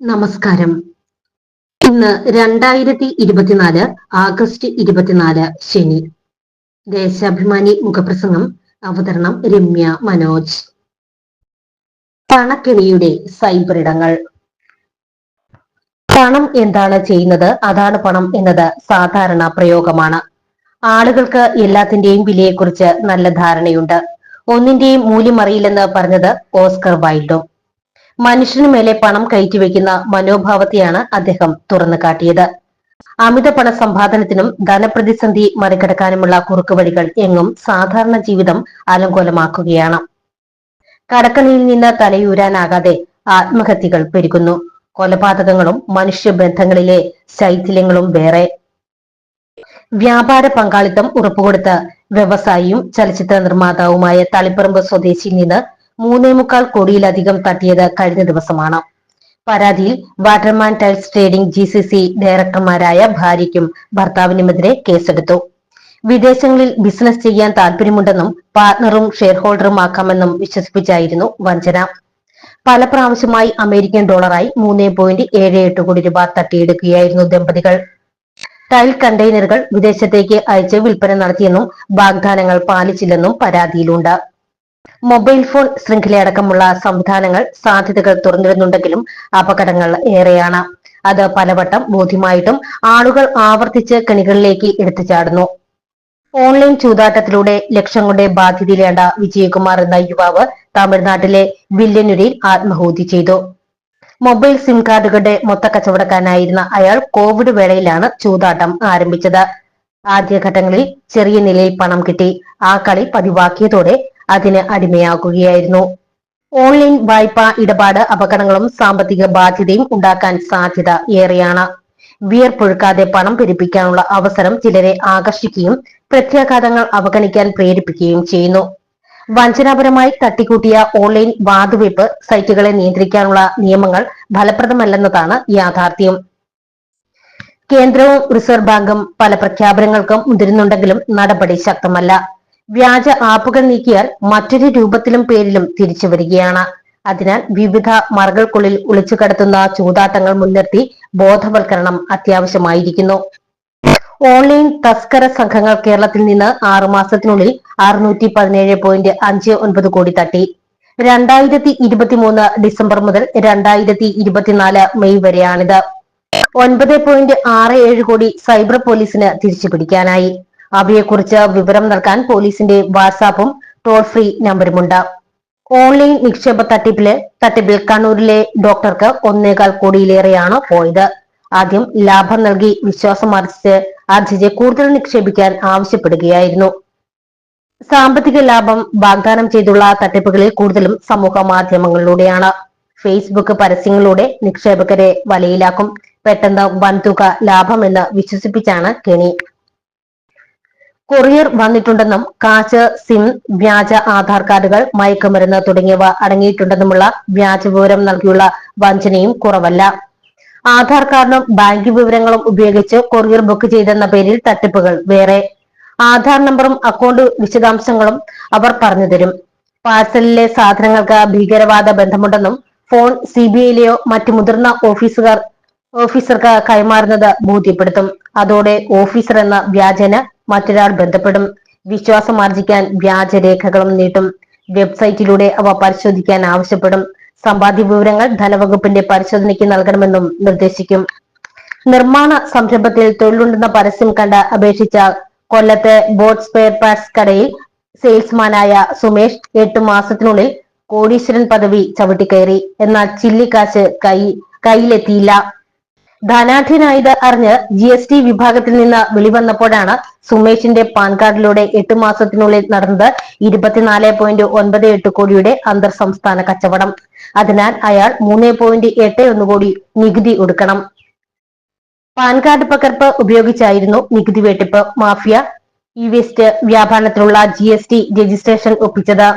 നമസ്കാരം. ഇന്ന് രണ്ടായിരത്തി ഇരുപത്തിനാല് ആഗസ്റ്റ് ഇരുപത്തിനാല് ശനി. ദേശാഭിമാനി മുഖപ്രസംഗം അവതരണം രമ്യ മനോജ്. പണക്കിണിയുടെ സൈബർ ഇടങ്ങൾ. പണം എന്താണ് ചെയ്യുന്നത്? അതാണ് പണം എന്നത് സാധാരണ പ്രയോഗമാണ്. ആളുകൾക്ക് എല്ലാത്തിന്റെയും വിലയെക്കുറിച്ച് നല്ല ധാരണയുണ്ട്. ഒന്നിന്റെയും മൂല്യം അറിയില്ലെന്ന് പറഞ്ഞത് ഓസ്കർ വൈൽഡും. മനുഷ്യനു മേലെ പണം കയറ്റിവെക്കുന്ന മനോഭാവത്തെയാണ് അദ്ദേഹം തുറന്നു കാട്ടിയത്. അമിത പണ സമ്പാദനത്തിനും ധനപ്രതിസന്ധി മറികടക്കാനുമുള്ള കുറുക്കുവഴികൾ എങ്ങും സാധാരണ ജീവിതം അലങ്കോലമാക്കുകയാണ്. കടക്കണിയിൽ നിന്ന് തലയൂരാനാകാതെ ആത്മഹത്യകൾ പെരുകുന്നു. കൊലപാതകങ്ങളും മനുഷ്യബന്ധങ്ങളിലെ ശൈഥില്യങ്ങളും വേറെ. വ്യാപാര പങ്കാളിത്തം ഉറപ്പുകൊടുത്ത് വ്യവസായിയും ചലച്ചിത്ര നിർമ്മാതാവുമായ തളിപ്പറമ്പ് സ്വദേശിയിൽ നിന്ന് മൂന്നേ മുക്കാൽ കോടിയിലധികം തട്ടിയത് കഴിഞ്ഞ ദിവസമാണ്. പരാതിയിൽ Waterman tiles trading G C C ഡയറക്ടർമാരായ ഭാര്യയ്ക്കും ഭർത്താവിനുമെതിരെ കേസെടുത്തു. വിദേശങ്ങളിൽ ബിസിനസ് ചെയ്യാൻ താല്പര്യമുണ്ടെന്നും പാർട്ണറും ഷെയർ ഹോൾഡറും ആക്കാമെന്നും വിശ്വസിപ്പിച്ചായിരുന്നു വഞ്ചന. പല പ്രാവശ്യമായി അമേരിക്കൻ ഡോളറായി മൂന്നേ പോയിന്റ് ഏഴ് എട്ട് കോടി രൂപ തട്ടിയെടുക്കുകയായിരുന്നു ദമ്പതികൾ. ടൈൽ കണ്ടെയ്നറുകൾ വിദേശത്തേക്ക് അയച്ച് വിൽപ്പന നടത്തിയെന്നും വാഗ്ദാനങ്ങൾ പാലിച്ചില്ലെന്നും പരാതിയിലുണ്ട്. മൊബൈൽ ഫോൺ ശൃംഖലയടക്കമുള്ള സംവിധാനങ്ങൾ സാധ്യതകൾ തുറന്നിരുന്നുണ്ടെങ്കിലും അപകടങ്ങൾ ഏറെയാണ്. അത് പലവട്ടം ബോധ്യമായിട്ടും ആളുകൾ ആവർത്തിച്ച് കെണികളിലേക്ക് എടുത്തു ചാടുന്നു ഓൺലൈൻ ചൂതാട്ടത്തിലൂടെ ലക്ഷങ്ങളുടെ ബാധ്യതയിലേണ്ട വിജയകുമാർ എന്ന യുവാവ് തമിഴ്നാട്ടിലെ വില്യനുരിൽ ആത്മഹൂതി ചെയ്തു. മൊബൈൽ സിം കാർഡുകളുടെ മൊത്ത കച്ചവടക്കാരനായിരുന്ന അയാൾ കോവിഡ് വേളയിലാണ് ചൂതാട്ടം ആരംഭിച്ചത്. ആദ്യഘട്ടങ്ങളിൽ ചെറിയ നിലയിൽ പണം കിട്ടി. ആ കളി പതിവാക്കിയതോടെ അതിന് അടിമയാകുകയായിരുന്നു. ഓൺലൈൻ വായ്പ ഇടപാട് അപകടങ്ങളും സാമ്പത്തിക ബാധ്യതയും ഉണ്ടാക്കാൻ സാധ്യത ഏറെയാണ്. വിയർപ്പൊഴുക്കാതെ പണം പെരുപ്പിക്കാനുള്ള അവസരം ചിലരെ ആകർഷിക്കുകയും പ്രത്യാഘാതങ്ങൾ അവഗണിക്കാൻ പ്രേരിപ്പിക്കുകയും ചെയ്യുന്നു. വഞ്ചനാപരമായി തട്ടിക്കൂട്ടിയ ഓൺലൈൻ വാതുവെപ്പ് സൈറ്റുകളെ നിയന്ത്രിക്കാനുള്ള നിയമങ്ങൾ ഫലപ്രദമല്ലെന്നതാണ് യാഥാർത്ഥ്യം. കേന്ദ്രവും റിസർവ് ബാങ്കും പല പ്രഖ്യാപനങ്ങൾക്കും മുതിരുന്നുണ്ടെങ്കിലും നടപടി ശക്തമല്ല. വ്യാജ ആപ്പുകൾ നീക്കിയാൽ മറ്റൊരു രൂപത്തിലും പേരിലും തിരിച്ചു വരികയാണ്. അതിനാൽ വിവിധ മറകൾക്കുള്ളിൽ ഒളിച്ചു കടത്തുന്ന ചൂതാട്ടങ്ങൾ മുൻനിർത്തി ബോധവൽക്കരണം അത്യാവശ്യമായിരിക്കുന്നു. ഓൺലൈൻ തസ്കര സംഘങ്ങൾ കേരളത്തിൽ നിന്ന് ആറുമാസത്തിനുള്ളിൽ അറുന്നൂറ്റി പതിനേഴ് പോയിന്റ് അഞ്ച് ഒൻപത് കോടി തട്ടി. രണ്ടായിരത്തി ഇരുപത്തിമൂന്ന് ഡിസംബർ മുതൽ രണ്ടായിരത്തി ഇരുപത്തിനാല് മെയ് വരെയാണിത്. ഒൻപത് പോയിന്റ് ആറ് ഏഴ് കോടി സൈബർ പോലീസിന് തിരിച്ചു പിടിക്കാനായി അവയെക്കുറിച്ച് വിവരം നൽകാൻ പോലീസിന്റെ വാട്സാപ്പും ടോൾ ഫ്രീ നമ്പരുമുണ്ട് ഓൺലൈൻ നിക്ഷേപ തട്ടിപ്പിൽ തട്ടിപ്പിൽ കണ്ണൂരിലെ ഡോക്ടർക്ക് ഒന്നേകാൽ കോടിയിലേറെയാണ് പോയത്. ആദ്യം ലാഭം നൽകി വിശ്വാസം അർജിച്ച് ആർജിച്ച് കൂടുതൽ നിക്ഷേപിക്കാൻ ആവശ്യപ്പെടുകയായിരുന്നു. സാമ്പത്തിക ലാഭം വാഗ്ദാനം ചെയ്തുള്ള തട്ടിപ്പുകളിൽ കൂടുതലും സമൂഹ മാധ്യമങ്ങളിലൂടെയാണ്. ഫേസ്ബുക്ക് പരസ്യങ്ങളിലൂടെ നിക്ഷേപകരെ വലയിലാക്കും. പെട്ടെന്ന് വൻതുക ലാഭമെന്ന് വിശ്വസിപ്പിച്ചാണ് കെണി. കൊറിയർ വന്നിട്ടുണ്ടെന്നും കാശ് സിം വ്യാജ ആധാർ കാർഡുകൾ മയക്കുമരുന്ന് തുടങ്ങിയവ അടങ്ങിയിട്ടുണ്ടെന്നുമുള്ള വ്യാജ വിവരം നൽകിയുള്ള വഞ്ചനയും കുറവല്ല. ആധാർ കാർഡും ബാങ്ക് വിവരങ്ങളും ഉപയോഗിച്ച് കൊറിയർ ബുക്ക് ചെയ്തെന്ന പേരിൽ തട്ടിപ്പുകൾ വേറെ. ആധാർ നമ്പറും അക്കൗണ്ട് വിശദാംശങ്ങളും അവർ പറഞ്ഞു തരും. പാഴ്സലിലെ സാധനങ്ങൾക്ക് ഭീകരവാദ ബന്ധമുണ്ടെന്നും ഫോൺ സി ബി ഐയിലെയോ മറ്റ് മുതിർന്ന ഓഫീസുകാർ ഓഫീസർക്ക് കൈമാറുന്നത് ബോധ്യപ്പെടുത്തും. അതോടെ ഓഫീസർ എന്ന വ്യാജന് മറ്റൊരാൾ ബന്ധപ്പെടും. വിശ്വാസം ആർജിക്കാൻ വ്യാജരേഖകളും നീട്ടും. വെബ്സൈറ്റിലൂടെ അവ പരിശോധിക്കാൻ ആവശ്യപ്പെടും. സമ്പാദ്യ വിവരങ്ങൾ ധനവകുപ്പിന്റെ പരിശോധനയ്ക്ക് നൽകണമെന്നും നിർദ്ദേശിക്കും. നിർമ്മാണ സംരംഭത്തിൽ തൊഴിലുണ്ടെന്ന പരസ്യം കണ്ട് അപേക്ഷിച്ച കൊല്ലത്തെ ബോട്ട് സ്പെയർ പാർട്സ് കടയിൽ സെയിൽസ്മാനായ സുമേഷ് എട്ട് മാസത്തിനുള്ളിൽ കോടീശ്വരൻ പദവി ചവിട്ടിക്കയറി. എന്നാൽ ചില്ലിക്കാശ് കൈ കയ്യിലെത്തിയില്ല. ധനാഢ്യനായത് അറിഞ്ഞ് ജി എസ് ടി വിഭാഗത്തിൽ നിന്ന് വെളിവന്നപ്പോഴാണ് സുമേഷിന്റെ പാൻ കാർഡിലൂടെ എട്ട് മാസത്തിനുള്ളിൽ നടന്നത് ഇരുപത്തിനാല് പോയിന്റ് ഒൻപത് എട്ട് കോടിയുടെ അന്തർ സംസ്ഥാന കച്ചവടം. അതിനാൽ അയാൾ മൂന്ന് പോയിന്റ് എട്ട് ഒന്ന് കോടി നികുതി ഒടുക്കണം. പാൻ കാർഡ് പകർപ്പ് ഉപയോഗിച്ചായിരുന്നു നികുതി വെട്ടിപ്പ്. മാഫിയ ഇ വേസ്റ്റ് വ്യാപാരത്തിലുള്ള ജി എസ് ടി രജിസ്ട്രേഷൻ ഒപ്പിച്ചത്.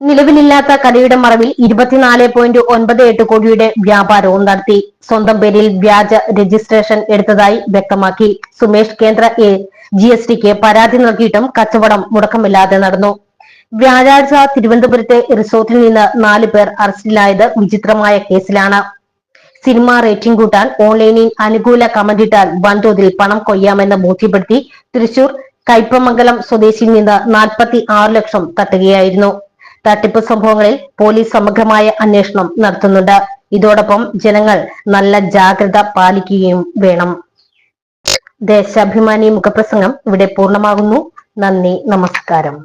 നിലവിലില്ലാത്ത കടയുടെ മറവിൽ ഇരുപത്തിനാല് പോയിന്റ് ഒൻപത് എട്ട് കോടിയുടെ വ്യാപാരവും നടത്തി. സ്വന്തം പേരിൽ വ്യാജ രജിസ്ട്രേഷൻ എടുത്തതായി വ്യക്തമാക്കി. സുമേഷ് കേന്ദ്ര ജി എസ് ടിക്ക് പരാതി നൽകിയിട്ടും കച്ചവടം മുടക്കമില്ലാതെ നടന്നു. വ്യാഴാഴ്ച തിരുവനന്തപുരത്തെ റിസോർട്ടിൽ നിന്ന് നാല് പേർ അറസ്റ്റിലായത് വിചിത്രമായ കേസിലാണ്. സിനിമ റേറ്റിംഗ് കൂട്ടാൻ ഓൺലൈനിൽ അനുകൂല കമന്റിട്ടാൽ വൻതോതിൽ പണം കൊയ്യാമെന്ന് ബോധ്യപ്പെടുത്തി. തൃശൂർ കയ്പമംഗലം സ്വദേശിയിൽ നിന്ന് നാൽപ്പത്തി ആറ് ലക്ഷം തട്ടുകയായിരുന്നു. തട്ടിപ്പ് സംഭവങ്ങളിൽ പോലീസ് സമഗ്രമായ അന്വേഷണം നടത്തുന്നുണ്ട്. ഇതോടൊപ്പം ജനങ്ങൾ നല്ല ജാഗ്രത പാലിക്കുകയും വേണം. ദേശാഭിമാനി മുഖപ്രസംഗം ഇവിടെ പൂർണമാകുന്നു. നന്ദി നമസ്കാരം.